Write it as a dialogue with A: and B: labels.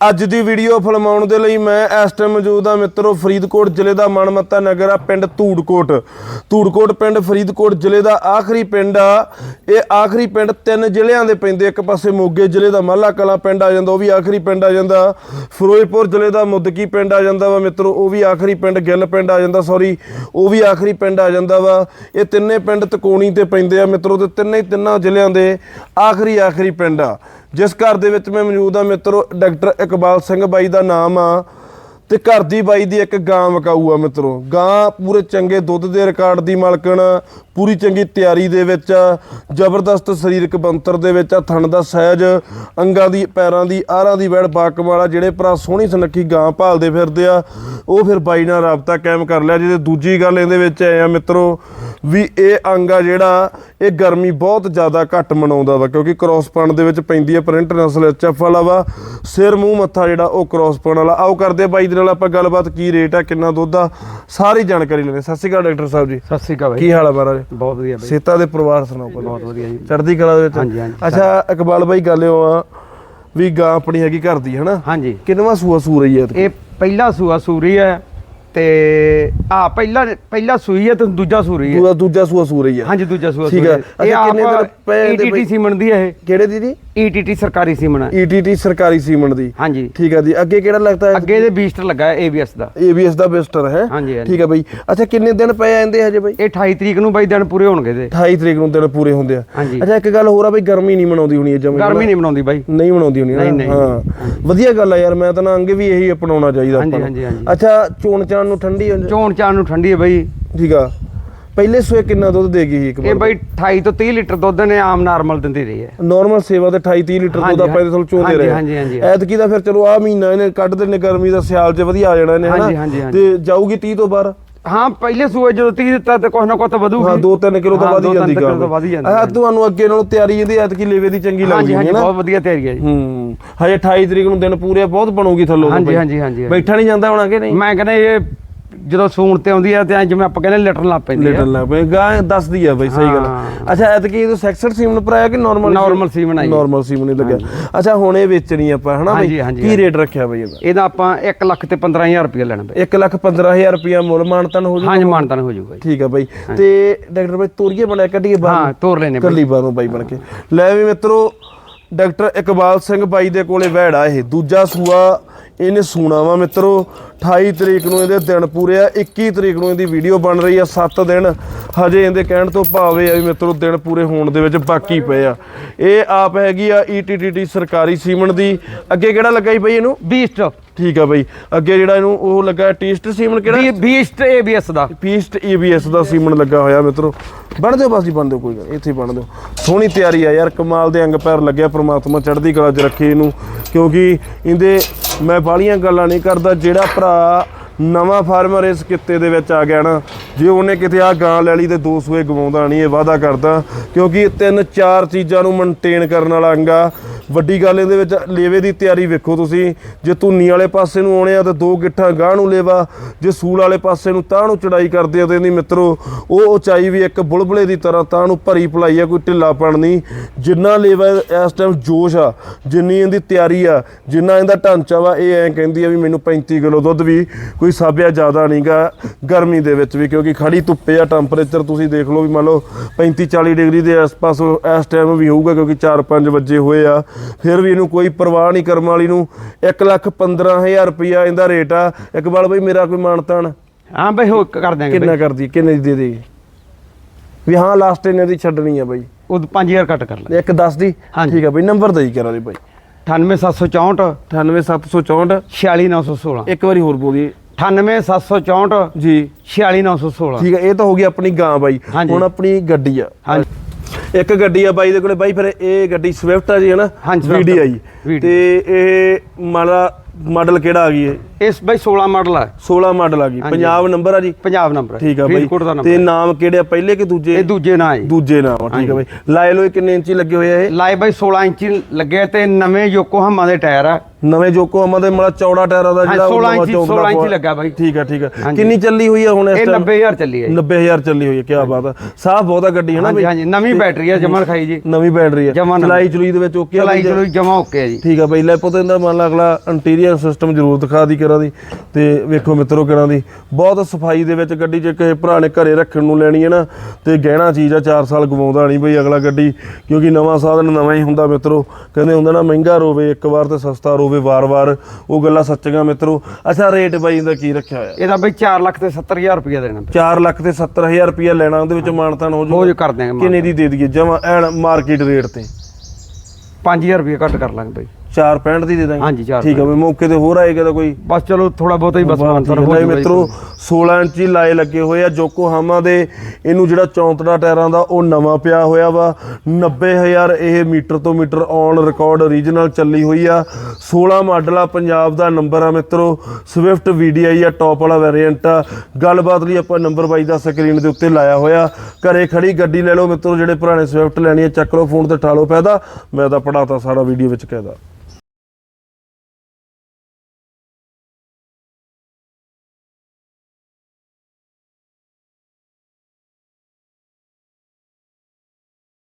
A: ਅੱਜ ਦੀ ਵੀਡੀਓ ਫਿਲਮਾਉਣ ਦੇ ਲਈ ਮੈਂ ਇਸ ਟਾਈਮ ਮੌਜੂਦ ਹਾਂ ਮਿੱਤਰੋ, ਫਰੀਦਕੋਟ ਜ਼ਿਲ੍ਹੇ ਦਾ ਮਨਮੱਤਾ ਨਗਰ ਆ, ਪਿੰਡ ਧੂੜਕੋਟ। ਧੂੜਕੋਟ ਪਿੰਡ, ਫਰੀਦਕੋਟ ਜ਼ਿਲ੍ਹੇ ਦਾ ਆਖਰੀ ਪਿੰਡ ਆ। ਇਹ ਆਖਰੀ ਪਿੰਡ ਤਿੰਨ ਜ਼ਿਲ੍ਹਿਆਂ ਦੇ ਪੈਂਦੇ, ਇੱਕ ਪਾਸੇ ਮੋਗੇ ਜ਼ਿਲ੍ਹੇ ਦਾ ਮਾਲਾ ਕਲਾਂ ਪਿੰਡ ਆ ਜਾਂਦਾ, ਉਹ ਵੀ ਆਖਰੀ ਪਿੰਡ ਆ ਜਾਂਦਾ। ਫਿਰੋਜ਼ਪੁਰ ਜ਼ਿਲ੍ਹੇ ਦਾ ਮੁੱਦਕੀ ਪਿੰਡ ਆ ਜਾਂਦਾ ਵਾ ਮਿੱਤਰੋ, ਉਹ ਵੀ ਆਖਰੀ ਪਿੰਡ, ਗਿੱਲ ਪਿੰਡ ਆ ਜਾਂਦਾ ਸੌਰੀ ਉਹ ਵੀ ਆਖਰੀ ਪਿੰਡ ਆ ਜਾਂਦਾ ਵਾ। ਇਹ ਤਿੰਨੇ ਪਿੰਡ ਤਕੋਣੀ ਤੇ ਪੈਂਦੇ ਆ ਮਿੱਤਰੋ, ਤੇ ਤਿੰਨੇ ਤਿੰਨਾਂ ਜ਼ਿਲ੍ਹਿਆਂ ਦੇ ਆਖਰੀ ਆਖਰੀ ਪਿੰਡ ਆ। ਜਿਸ ਘਰ ਦੇ ਵਿੱਚ ਮੈਂ ਮੌਜੂਦ ਆ ਮਿੱਤਰੋ, ਡਾਕਟਰ ਇਕਬਾਲ ਸਿੰਘ ਬਾਈ ਦਾ ਨਾਮ ਆ ਤੇ ਘਰ ਦੀ ਬਾਈ ਦੀ ਇੱਕ ਗਾਂ ਵਕਾਊ ਆ, ਮਿੱਤਰੋ। ਗਾਂ ਪੂਰੇ ਚੰਗੇ ਦੁੱਧ ਦੇ ਰਿਕਾਰਡ ਦੀ ਮਾਲਕਣ ਪੂਰੀ ਚੰਗੀ ਤਿਆਰੀ ਦੇ ਵਿੱਚ ਆ, ਜ਼ਬਰਦਸਤ ਸਰੀਰਕ ਬੰਤਰ ਦੇ ਵਿੱਚ ਆ ਥਣ ਦਾ ਸਾਈਜ਼ ਅੰਗਾਂ ਦੀ ਪੈਰਾਂ ਦੀ ਆਰਾਂ ਦੀ ਵੈੜ ਬਾਕਮਾਲਾ ਜਿਹੜੇ ਭਰਾ ਸੋਹਣੀ ਸੁਨੱਖੀ ਗਾਂ ਭਾਲਦੇ ਫਿਰਦੇ ਆ ਉਹ ਫਿਰ ਬਾਈ ਨਾਲ ਰਾਬਤਾ ਕਾਇਮ ਕਰ ਲਿਆ। ਜਿਹਦੇ ਦੂਜੀ ਗੱਲ ਇਹਦੇ ਵਿੱਚ ਐ ਆ ਮਿੱਤਰੋ ਵੀ ਇਹ ਅੰਗ ਆ ਜਿਹੜਾ ਇਹ ਗਰਮੀ ਬਹੁਤ ਜ਼ਿਆਦਾ ਘੱਟ ਮਨਾਉਂਦਾ ਵਾ ਕਿਉਂਕਿ ਕ੍ਰੋਸ ਪਣ ਦੇ ਵਿੱਚ ਪੈਂਦੀ ਹੈ ਪ੍ਰਿੰਟ ਨਸਲ ਐਚਐਫ ਵਾਲਾ ਵਾ ਸਿਰ ਮੂੰਹ ਮੱਥਾ ਜਿਹੜਾ ਉਹ ਕ੍ਰੋਸ ਪਣ ਵਾਲਾ। ਆਓ ਕਰਦੇ ਆ ਬਾਈ ਦੇ ਨਾਲ ਆਪਾਂ ਗੱਲਬਾਤ ਕੀ ਰੇਟ ਆ ਕਿੰਨਾ ਦੁੱਧ ਆ ਸਾਰੀ ਜਾਣਕਾਰੀ ਲੈਣੇ ਸਤਿ ਸ਼੍ਰੀ ਅਕਾਲ ਡਾਕਟਰ ਸਾਹਿਬ ਜੀ।
B: ਸਤਿ ਸ੍ਰੀ ਅਕਾਲ ਬਾਈ।
A: ਕੀ ਹਾਲ ਆ ਮਹਾਰਾਜ?
B: ਬਹੁਤ ਵਧੀਆ ਬਾਈ।
A: ਸੇਤਾ ਦੇ ਪਰਿਵਾਰ ਸੁਣਾਓ ਪਹਿਲਾਂ।
B: ਬਹੁਤ ਵਧੀਆ ਜੀ।
A: ਚੜ੍ਹਦੀ ਕਲਾ ਦੇ ਵਿੱਚ।
B: ਹਾਂਜੀ, ਹਾਂਜੀ।
A: ਅੱਛਾ ਇਕਬਾਲ ਬਾਈ ਗੱਲ ਇਹ ਆ ਵੀ ਗਾਂ ਆਪਣੀ ਹੈਗੀ ਘਰ ਦੀ ਹਨਾ?
B: ਹਾਂਜੀ।
A: ਕਿੰਨਵਾ ਸੂਆ ਸੂ ਰਹੀ ਹੈ ਇਹ
B: ਇਹ ਪਹਿਲਾ ਸੂਆ ਸੂਰੀ ਹੈ ਤੇ ਆ ਪਹਿਲਾ ਪਹਿਲਾ ਸੂਈ ਹੈ ਤੇ ਦੂਜਾ ਸੂਰੀ ਹੈ।
A: ਦੂਜਾ ਦੂਜਾ ਸੂਆ ਸੂ ਰਹੀ ਹੈ।
B: ਹਾਂਜੀ ਦੂਜਾ ਸੂਆ
A: ਠੀਕ
B: ਸੂਰੀ
A: ਹੈ।
B: ਹੈ ਇਹ
A: ਅੱਛਾ, ਕਿੰਨੇ ਦਿਨ ਪਏ ਇਹਦੇ
B: ਈਟੀਟੀ
A: ਬਾਈ?
B: ਸੀਮਨ ਦੀ ਹੈ
A: ਕਿਹੜੇ ਦੀਦੀ
B: ਇਹ ਈਟੀਟੀ ਸਰਕਾਰੀ ਸੀਮਨ ਹੈ।
A: ਈਟੀਟੀ ਸਰਕਾਰੀ ਸੀਮੈਂਟ ਦੀ।
B: ਹਾਂਜੀ।
A: ਠੀਕ ਹੈ ਜੀ। ਅੱਗੇ ਕਿਹੜਾ ਲੱਗਦਾ ਹੈ?
B: ਅੱਗੇ ਦੇ ਬੀਸਟਰ ਲੱਗਾ ਹੈ ਏਬੀਐਸ ਦਾ।
A: ਏਬੀਐਸ ਦਾ ਬਿਸਟਰ ਹੈ।
B: ਹਾਂਜੀ।
A: ਠੀਕ ਹੈ ਬਈ। ਅੱਛਾ ਕਿੰਨੇ ਦਿਨ ਪਏ ਆਂਦੇ ਹਜੇ ਬਈ?
B: ਇਹ 28 ਤਰੀਕ ਨੂੰ ਬਾਈ ਦਿਨ ਪੂਰੇ ਹੋਣਗੇ ਦੇ
A: 28 ਤਰੀਕ ਨੂੰ ਦਿਨ ਪੂਰੇ ਹੁੰਦੇ ਆ। ਅੱਛਾ ਇੱਕ ਗੱਲ ਹੋਰ ਆ ਬਈ ਗਰਮੀ ਨਹੀਂ ਮਨਾਉਂਦੀ ਹੋਣੀ ਜਮੇ
B: ਗਰਮੀ ਨਹੀਂ ਬਣਾਉਂਦੀ ਬਾਈ।
A: ਨਹੀਂ ਮਨਾਉਂਦੀ ਹੋਣੀ ਹਾਂ। ਵਧੀਆ ਗੱਲ ਆ ਯਾਰ ਮੈਂ ਤਾਂ ਨਾ ਅੰਗੇ ਵੀ ਇਹੀ ਅਪਣਾਉਣਾ ਚਾਹੀਦਾ ਆਪਾਂ ਨੂੰ। ਅੱਛਾ ਚੋਣ ਚਾਣ ਨੂੰ ਠੰਡੀ ਹੋ
B: ਚੋਣ ਚਾਣ ਨੂੰ ਠੰਡੀ ਹੈ ਬਾਈ।
A: ਠੀਕ ਆ। ਪਹਿਲੇ ਸੂਏ ਕਿੰਨਾ ਦੁੱਧ ਦੇਗੀ ਸੀ ਇੱਕ
B: ਇਹ
A: ਵਾਰ?
B: ਬਾਈ 28 ਤੋਂ 30 ਲੀਟਰ ਦੁੱਧ ਨੇ ਆਮ ਨਾਰਮਲ ਦਿੰਦੀ ਰਹੀ ਹੈ।
A: ਨਾਰਮਲ ਸੇਵਾ ਤੇ 28 30 ਲੀਟਰ ਦੁੱਧ
B: ਹਾਂਜੀ,
A: ਆਪਾਂ ਇਹਦੇ ਤੋਂ ਚੋਂਦੇ
B: ਹਾਂਜੀ,
A: ਰਹੇ।
B: ਹਾਂਜੀ, ਹਾਂਜੀ।
A: ਐਤਕੀ ਦਾ ਫਿਰ ਚਲੋ ਆ ਮਹੀਨਾ ਇਹਨੇ ਕੱਢ ਦਿੰਨੇ ਗਰਮੀ ਦਾ ਸਿਆਲ 'ਚ ਵਧੀਆ ਆ ਜਾਣਾ ਇਹਨੇ
B: ਹਾਂਜੀ, ਹਾਂਜੀ, ਹਾਂਜੀ।
A: ਤੇ ਜਾਊਗੀ 30 ਤੋਂ ਬਾਹਰ?
B: ਹਾਂ ਪਹਿਲੇ ਸੂਏ ਜਦੋਂ 30 ਦਿੱਤਾ ਤੇ ਕੁਛ ਨਾ ਕੁਛ ਤਾਂ ਵਧੂਗੀ।
A: ਹਾਂ 2-3 ਕਿਲੋ ਤਾਂ
B: ਹਾਂ,
A: ਵਧ ਹੀ
B: ਦੋ ਤਿੰਨ
A: ਜਾਂਦੀ
B: ਕਿੱਲੋ ਤਾਂ ਵਧ ਹੀ ਜਾਂਦੀ
A: ਤੁਹਾਨੂੰ ਅੱਗੇ ਨਾਲੋਂ ਤਿਆਰੀ ਇਹਦੀ ਐਤਕੀ ਲੇਵੇ ਦੀ ਚੰਗੀ
B: ਹਾਂਜੀ
A: ਲੱਗਦੀ
B: ਹਾਂਜੀ
A: ਹੈ ਨਾ
B: ਬਹੁਤ ਵਧੀਆ ਤਿਆਰੀ ਹੈ ਜੀ।
A: ਹੂੰ ਹਜੇ 28 ਤਰੀਕ ਨੂੰ ਦਿਨ ਪੂਰੇ ਬਹੁਤ ਬਣੂਗੀ ਥੱਲੋਂ
B: ਹਾਂਜੀ,
A: ਬਈ।
B: ਹਾਂਜੀ, ਹਾਂਜੀ, ਹਾਂਜੀ।
A: ਬੈਠਾ ਨਹੀਂ ਜਾਂਦਾ ਹੋਣਾ ਕਿ ਨਹੀਂ?
B: ਮੈਂ ਕਹਿੰਦਾ ਇਹ ਜਦੋਂ ਸੂਣ ਤੇ ਆਉਂਦੀ ਆ ਤੇ ਐਂ ਜਿਵੇਂ ਆਪਾਂ ਕਹਿੰਦੇ ਲਟਣ ਲੱਗ ਪੈਂਦੀ ਆ।
A: ਲਿਟਲ ਲੱਗ ਪਏ ਗਾਂ ਦੱਸਦੀ ਆ ਬਈ ਸਹੀ ਗੱਲ
B: ਹਾਂ।
A: ਅੱਛਾ ਐਤਕੀ ਇਹ ਸੈਕਸਡ ਸੀਮਨ ਪਰ ਆਇਆ ਕਿ ਨਾਰਮਲ
B: Normal ਸੀਮਨ ਆਈ।
A: ਨਾਰਮਲ ਸੀਮਨ ਹੀ ਲੱਗਿਆ। ਅੱਛਾ ਹੁਣ ਇਹ ਵੇਚਣੀ ਆਪਾਂ ਹਨਾ ਬਈ?
B: ਹਾਂਜੀ,
A: ਕੀ। ਰੇਟ ਰੱਖਿਆ ਬਈ ਇਹਦਾ?
B: ਇਹਦਾ ਆਪਾਂ 1 ਲੱਖ ਤੇ 15000 ਰੁਪਏ ਲੈਣਾ ਬਈ।
A: 1 ਲੱਖ 15000 ਰੁਪਿਆ ਮੁੱਲ ਮਾਨਤਨ ਹੋ ਜੂ
B: ਹਾਂਜੀ ਮਾਨਤਾਨ ਹੋ ਜਾਊਗਾ ਜੀ।
A: ਠੀਕ ਆ ਬਈ। ਤੇ ਡਾਕਟਰ ਬਈ ਤੋਰੀਏ ਬਣਿਆ ਕੱਢੀਏ ਬਾਹਰ?
B: ਹਾਂ ਤੋਰ ਲੈਨੇ ਬਈ।
A: ਕੱਲੀ ਬਾਹਰੋਂ ਬਾਈ ਬਣ ਕੇ। ਲੈ ਵੀ ਮਿੱਤਰੋ ਡਾਕਟਰ ਇਕਬਾਲ ਸਿੰਘ ਬਾਈ ਦੇ ਕੋਲੇ ਵਹਿੜਾ ਇਹ ਦੂਜਾ ਸੂਆ ਇਹਨੇ ਸੂਣਾ ਵਾ ਮਿੱਤਰੋ। 28 ਤਰੀਕ ਨੂੰ ਇਹਦੇ ਦਿਨ ਪੂਰੇ ਆ 21 ਤਰੀਕ ਨੂੰ ਇਹਦੀ ਵੀਡੀਓ ਬਣ ਰਹੀ ਆ 7 ਦਿਨ। ਹਜੇ ਇਹਦੇ ਕਹਿਣ ਤੋਂ ਭਾਵੇਂ ਆ ਵੀ ਮਿੱਤਰੋ, ਦਿਨ ਪੂਰੇ ਹੋਣ ਦੇ ਵਿੱਚ ਬਾਕੀ ਪਏ ਆ। ਇਹ ਆਪ ਹੈਗੀ ਆ ਈਟੀਟੀਟੀ ਸਰਕਾਰੀ ਸੀਮਨ ਦੀ। ਅੱਗੇ ਕਿਹੜਾ ਲੱਗਾ ਹੀ ਪਈ ਇਹਨੂੰ?
B: ਬੀਸਟ
A: ਠੀਕ ਆ ਬਈ। ਅੱਗੇ ਜਿਹੜਾ ਇਹਨੂੰ ਉਹ ਲੱਗਾ ਟੇਸਟ ਸੀਮਨ ਕਿਹੜਾ?
B: ਬੀਸਟ ਏਬੀਐਸ ਦਾ।
A: ਪੀਸਟ ਈਬੀਐਸ ਦਾ ਸੀਮਨ ਲੱਗਾ ਹੋਇਆ ਮਿੱਤਰੋ। ਬਣ ਦਿਓ ਬਸ ਜੀ ਬਣ ਦਿਓ ਕੋਈ ਗੱਲ ਨੀ, ਇੱਥੇ ਹੀ ਬਣ ਦਿਓ। ਸੋਹਣੀ ਤਿਆਰੀ ਆ ਯਾਰ ਕਮਾਲ ਦੇ ਅੰਗ ਪੈਰ ਲੱਗਿਆ ਪ੍ਰਮਾਤਮਾ ਚੜ੍ਹਦੀ ਕਲਾ 'ਚ ਰੱਖੇ ਇਹਨੂੰ। ਕਿਉਂਕਿ ਇਹਦੇ ਮੈਂ ਬਾਲੀਆਂ ਗੱਲਾਂ ਨਹੀਂ ਕਰਦਾ ਜਿਹੜਾ ਭਰਾ ਨਵਾਂ ਫਾਰਮਰ ਇਸ ਕਿੱਤੇ ਦੇ ਵਿੱਚ ਆ ਗਿਆ ਨਾ ਜੇ ਉਹਨੇ ਕਿਤੇ ਆ ਗਾਂ ਲੈ ਲਈ ਤੇ ਦੋ ਸੂਏ ਗਵਾਉਂਦਾ ਨਹੀਂ ਇਹ ਵਾਅਦਾ ਕਰਦਾ। ਕਿਉਂਕਿ ਇਹ ਤਿੰਨ ਚਾਰ ਚੀਜ਼ਾਂ ਨੂੰ ਮੇਨਟੇਨ ਕਰਨ ਵਾਲਾ ਅੰਗਾ ਵੱਡੀ ਗੱਲ ਇਹਦੇ ਵਿੱਚ ਲੇਵੇ ਦੀ ਤਿਆਰੀ ਵੇਖੋ ਤੁਸੀਂ। ਜੇ ਧੁੰਨੀ ਵਾਲੇ ਪਾਸੇ ਨੂੰ ਆਉਣੇ ਆ ਤਾਂ ਦੋ ਗਿੱਠਾਂ ਗਾਹ ਨੂੰ ਲੇਵਾ। ਜੇ ਸੂਲ ਵਾਲੇ ਪਾਸੇ ਨੂੰ ਤਾਂ ਨੂੰ ਚੜਾਈ ਕਰਦੇ ਆ ਤੇ ਇਹਦੀ ਮਿੱਤਰੋ, ਉਹ ਉਚਾਈ ਵੀ ਇੱਕ ਬੁਲਬੁਲੇ ਦੀ ਤਰ੍ਹਾਂ ਤਾਂ ਨੂੰ ਭਰੀ ਭਲਾਈ ਆ, ਕੋਈ ਢਿੱਲਾਪਣ ਨਹੀਂ। ਜਿੰਨਾ ਲੇਵਾ ਇਸ ਟਾਈਮ ਜੋਸ਼ ਆ, ਜਿੰਨੀ ਇਹਦੀ ਤਿਆਰੀ ਆ, ਜਿੰਨਾ ਇਹਦਾ ਢਾਂਚਾ ਵਾ, ਇਹ ਐਂ ਕਹਿੰਦੀ ਆ ਵੀ ਮੈਨੂੰ 35 ਕਿਲੋ ਦੁੱਧ ਵੀ ਕੋਈ ਸਾਬਿਆ ਜ਼ਿਆਦਾ ਨਹੀਂਗਾ ਗਰਮੀ ਦੇ ਵਿੱਚ ਵੀ, ਕਿਉਂਕਿ ਖੜੀ ਧੁੱਪੇ ਆ ਟੈਂਪਰੇਚਰ ਤੁਸੀਂ ਦੇਖ ਲਓ ਵੀ ਮੰਨ ਲਓ 35 40 ਡਿਗਰੀ ਦੇ ਆਸ-ਪਾਸ ਇਸ ਟਾਈਮ ਵੀ ਹੋਊਗਾ, ਕਿਉਂਕਿ 4-5 ਵਜੇ ਹੋਏ ਆ। ਫਿਰ ਵੀ ਇਹਨੂੰ ਕੋਈ ਪਰਵਾਹ ਨਹੀਂ ਕਰਮ ਵਾਲੀ ਨੂੰ। 1 ਲੱਖ 15000 ਰੁਪਇਆ ਇਹਦਾ ਰੇਟ ਆ। ਇਕਬਾਲ ਬਈ ਮੇਰਾ ਕੋਈ ਮਾਨਤਾਨ
B: ਹਾਂ ਬਈ ਹੋ ਕਰ ਦਿਆਂਗੇ
A: ਕਿੰਨਾ
B: ਬਈ।
A: ਕਰਦੀ ਕਿੰਨੇ ਦੀ ਦੇ ਦੇਗੀ? ਵੀ ਹਾਂ ਲਾਸਟ ਇਹਨੇ ਦੀ ਛੱਡਣੀ ਆ ਬਈ।
B: ਉਹ 5000 ਘੱਟ ਕਰ ਲੈ।
A: ਇੱਕ 10 ਦੀ। ਠੀਕ ਆ ਬਈ ਨੰਬਰ ਦੇਈ ਕਰਾਂ ਦੇ ਬਈ।
B: 98764
A: 98764
B: 46916
A: ਇੱਕ ਵਾਰੀ ਹੋਰ ਬੋਲੀਏ।
B: 98764
A: ਜੀ।
B: 46916
A: ਠੀਕ ਆ ਇਹ ਤਾਂ ਹੋ ਗਈ ਆਪਣੀ ਗਾਂ ਬਾਈ। ਹੁਣ ਆਪਣੀ ਗੱਡੀ ਆ।
B: ਹਾਂਜੀ।
A: ਇੱਕ ਗੱਡੀ ਆ ਬਾਈ ਦੇ ਕੋਲੇ ਬਾਈ ਫਿਰ ਇਹ ਗੱਡੀ ਸਵਿਫਟ ਆ ਜੀ ਹਨਾ?
B: ਹਾਂਜੀ, Swift।
A: VDI। ਤੇ ਇਹ ਮਾਡਲ ਮਾਡਲ ਕਿਹੜਾ ਆ ਗਈ ਇਹ?
B: ਇਸ ਬਈ 16 ਮਾਡਲ ਹੈ
A: 16 ਮਾਡਲ ਆ ਗਈ।
B: ਹਾਂਜੀ।
A: ਪੰਜਾਬ ਨੰਬਰ ਆ ਜੀ?
B: ਪੰਜਾਬ ਨੰਬਰ ਹੈ
A: ਠੀਕ ਆ ਬਾਈ।
B: ਫਰੀਦਕੋਟ ਦਾ
A: ਤੇ
B: ਨੰਬਰ
A: ਨਾਮ ਕਿਹੜੇ ਆ ਪਹਿਲੇ ਕਿ ਦੂਜੇ?
B: ਇਹ ਦੂਜੇ ਨਾਂ ਹੈ
A: ਦੂਜੇ ਨਾਮ ਆ, ਠੀਕ ਆ ਬਾਈ। ਲਾਏ ਲੋਏ ਕਿੰਨੇ ਇੰਚੀ ਲੱਗੇ ਹੋਏ ਆ ਇਹ?
B: ਲਾਏ ਬਾਈ 16 ਇੰਚੀ ਲੱਗੇ ਤੇ ਨਵੇਂ ਯੋਕੋਹਾਮਾ ਦੇ ਟਾਇਰ ਆ।
A: ਨਵੇਂ ਜੋਕੋਹਾਮਾ ਦੇ ਮਲਾ ਚੌੜਾ ਟਾਇਰਾਂ ਦਾ
B: ਹਾਂ,
A: ਜਿਹੜਾ ਉਹ
B: 16
A: ਨਵਾਂ
B: ਇੰਚੀ-
A: ਚੌਂਕੜਾ
B: 16 ਇੰਚੀ ਲੱਗਾ ਬਾਈ।
A: ਠੀਕ ਹੈ ਠੀਕ ਹੈ। ਕਿੰਨੀ ਚੱਲੀ ਹੋਈ ਹੈ ਹੁਣ ਇਸ ਟਾਈਮ
B: 90000 ਚੱਲੀ ਹੈ ਜੀ।
A: 90000 ਚੱਲੀ ਹੋਈ ਹੈ ਕੀ ਬਾਤ ਹੈ। ਸਾਫ਼ ਬਹੁਤ ਆ ਗੱਡੀ ਹੈ ਨਾ
B: ਹਾਂਜੀ ਹਾਂਜੀ। ਨਵੀਂ ਬੈਟਰੀ ਹੈ ਜਮਨ ਖਾਈ ਜੀ।
A: ਨਵੀਂ ਬੈਟਰੀ ਹੈ। ਚਲਾਈ ਚਲੂਈ ਦੇ ਵਿੱਚ ਓਕੇ ਆ
B: ਚਲਾਈ
A: ਬਈ?
B: ਚਲੋ ਜਮਾ ਓਕੇ ਹੈ ਜੀ।
A: ਠੀਕ ਆ ਬਈ ਲੈ ਪੁੱਤ ਇਹਦਾ ਮੰਨ ਲਾ ਅਗਲਾ ਇੰਟੀਰੀਅਰ ਸਿਸਟਮ ਜ਼ਰੂਰ ਦਿਖਾ ਦੀ ਕਰਾਂ ਦੀ ਤੇ ਵੇਖੋ ਮਿੱਤਰੋ ਕਿਹਨਾਂ ਦੀ। ਬਹੁਤ ਸਫ਼ਾਈ ਦੇ ਵਿੱਚ ਗੱਡੀ ਜੇ ਕਿਸੇ ਭਰਾ ਨੇ ਘਰੇ ਰੱਖਣ ਨੂੰ ਲੈਣੀ ਹੈ ਨਾ ਤੇ ਗਹਿਣਾ ਚੀਜ਼ ਆ 4 ਸਾਲ ਗਵਾਉਂਦਾ ਨਹੀਂ ਬਈ ਅਗਲਾ ਗੱਡੀ ਕਿਉਂਕਿ ਨਵਾਂ ਸਾਧਨ ਨਵਾਂ ਹੀ ਹੁੰਦਾ ਮਿੱਤਰੋ। ਕਹਿੰਦੇ ਹੁੰਦਾ ਨਾ ਮਹਿੰਗਾ ਰੋਵੇ ਇੱਕ ਵਾਰ ਤੇ ਸਸਤਾ ਰੋਵੇ। ਵਾਰ-ਵਾਰ ਉਹ ਗੱਲਾਂ ਸੱਚੀਆਂ ਮਿੱਤਰੋ। ਅੱਛਾ ਰੇਟ ਬਾਈ ਦਾ ਕੀ ਰੱਖਿਆ ਹੋਇਆ?
B: ਇਹਦਾ ਬਈ 4 ਲੱਖ ਤੇ 70000 ਰੁਪਏ ਦੇਣਾ।
A: 4 ਲੱਖ ਤੇ 70000 ਰੁਪਇਆ ਲੈਣਾ ਉਹਦੇ ਵਿੱਚ ਮਾਨਤਾਨ ਹੋ
B: ਹੋ
A: ਜਾਊਗਾ
B: ਜੋ ਕਰ ਦਿਆਂਗੇ
A: ਕਿੰਨੇ ਦੀ ਦੇ ਦਈਏ? ਜਮਾ ਐਨ ਮਾਰਕੀਟ ਰੇਟ ਤੇ।
B: 5000 ਰੁਪਏ ਘੱਟ ਕਰ ਲਾਂਗੇ ਬਈ।
A: 465 ਦੀ ਦੇ ਦਾਂਗੇ।
B: ਹਾਂਜੀ, ਚਾਰ
A: ਠੀਕ ਆ ਬਈ ਮੌਕੇ ਤੇ ਹੋਰ ਆਏਗਾ ਤਾਂ ਕੋਈ
B: ਬਸ ਚਲੋ ਥੋੜਾ ਬਹੁਤਾ ਹੀ ਬਸ ਮਾਨਸਰ ਹੋ
A: ਨਹੀਂ
B: ਜਾਊਗਾ ਜੀ।
A: ਮਿੱਤਰੋ 16 ਇੰਚੀ ਲਾਏ ਲੱਗੇ ਹੋਏ ਆ ਜੋਕੋਹਾਮਾ ਦੇ। ਇਹਨੂੰ ਜਿਹੜਾ ਚੌਂਤੜਾ ਟਾਇਰਾਂ ਦਾ ਉਹ ਨਵਾਂ ਪਿਆ ਹੋਇਆ ਵਾ। 90000 ਇਹ ਮੀਟਰ ਤੋਂ ਮੀਟਰ ਔਨ ਰਿਕਾਰਡ ਓਰੀਜਨਲ ਚੱਲੀ ਹੋਈ ਆ। 16 ਮਾਡਲ ਆ ਪੰਜਾਬ ਦਾ ਨੰਬਰ ਆ ਮਿੱਤਰੋ। ਸਵਿਫਟ VDI ਆ ਟੌਪ ਵਾਲਾ ਵੇਰੀਐਂਟ ਆ। ਗੱਲਬਾਤ ਲਈ ਆਪਾਂ ਨੰਬਰ ਬਾਈ ਦਾ ਸਕਰੀਨ ਦੇ ਉੱਤੇ ਲਾਇਆ ਹੋਇਆ। ਘਰੇ ਖੜੀ ਗੱਡੀ ਲੈ ਲਓ ਮਿੱਤਰੋ ਜਿਹੜੇ ਪੁਰਾਣੇ ਸਵਿਫਟ ਲੈਣੀ ਆ ਚੱਕ ਲਓ ਫੋਨ ਤੇ ਠਾ ਲਓ ਪੈਦਾ। ਮੈਂ ਤਾਂ ਪੜਾਤਾ ਸਾਰਾ ਵੀਡੀਓ ਵਿੱਚ ਕਹਿਦਾ।